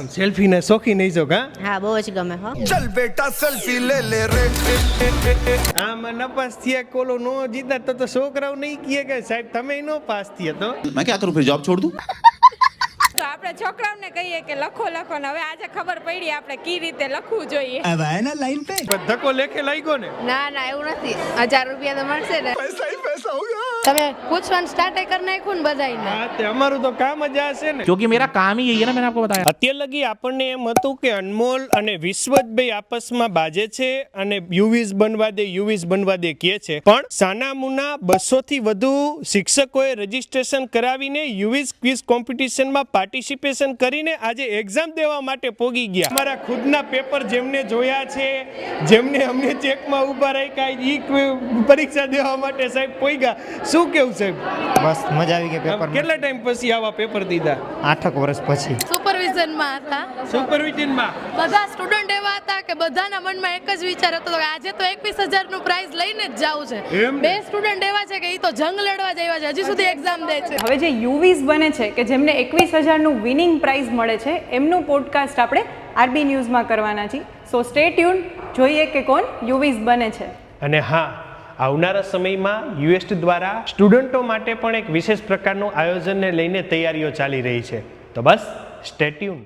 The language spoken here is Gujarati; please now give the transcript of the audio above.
સેલ્ફી ને શોખી નહીં છો કા હા બહુ જ ગમે હો. ચલ બેટા સેલ્ફી લે લે રે. આમ નપાસ થયા કોલો નો જીતા તો તો છોકરાઓ નહીં કીએ કે સાહેબ તમે નો પાસ થયા તો? મેં ક્યાં કરું ફિર જોબ છોડ દઉં? તો આપણે છોકરાઓને કહીએ કે લખો લખો ને હવે આજે ખબર પડી આપણે કી રીતે લખવું જોઈએ. હવે એના લાઈન પે ધક્કો લેખે લાગ્યો ને? ના ના એવું નથી. હજાર રૂપિયા તો મળશે ને. પૈસા પૈસા હોગા होगा તમે પૂછવાનું સ્ટાર્ટ કરી નાખ્યું ને બધાને હા તે અમારું તો કામ જ આ છે ને क्योंकि मेरा काम ही यही है ना मैंने आपको बताया અત્યાર લગી આપણને એમ હતું કે અનમોલ અને વિશ્વતભાઈ આપસમાં બાજે છે અને યુવીઝ બનવા દે યુવીઝ બનવા દે કહે છે પણ સાના મુના બસો થી વધુ શિક્ષકોએ રજીસ્ટ્રેશન કરાવીને યુવીઝ ક્વિઝ કોમ્પિટિશનમાં પાર્ટિસિપેશન કરીને આજે એક્ઝામ દેવા માટે પોગી ગયા અમારા ખુદના પેપર જેમને જોયા છે જેમને અમને ચેકમાં ઊભા રાખ્યા ઈ પરીક્ષા દેવા માટે સાહેબ પોગ્યા શું કેવું સાહેબ બસ મજા આવી ગઈ પેપર કેટલા ટાઈમ પછી આવા પેપર દીધા? આઠક વર્ષ પછી. સુપરવિઝનમાં હતા. સુપરવિઝનમાં બધા સ્ટુડન્ટ એવા હતા કે બધાના મનમાં એક જ વિચાર હતો કે આજે તો એકવીસ હજારનું પ્રાઇઝ લઈને જ જવું છે. બે સ્ટુડન્ટ એવા છે કે એ તો જંગ લડવા જાય આવ્યા છે. હજી સુધી એક્ઝામ દે છે. હવે જે યુવીઝ બને છે કે જેમને એકવીસ હજારનું વિનિંગ પ્રાઇઝ મળે છે એમનું પોડકાસ્ટ આપણે આરબી ન્યૂઝમાં કરવાના છીએ. સો સ્ટે ટ્યુન જોઈએ કે કોણ યુવીઝ બને છે. અને હા આવનારા સમયમાં યુએસટી દ્વારા સ્ટુડન્ટો માટે પણ એક વિશેષ પ્રકારનું આયોજનને લઈને તૈયારીઓ ચાલી રહી છે. તો બસ સ્ટેટ્યુન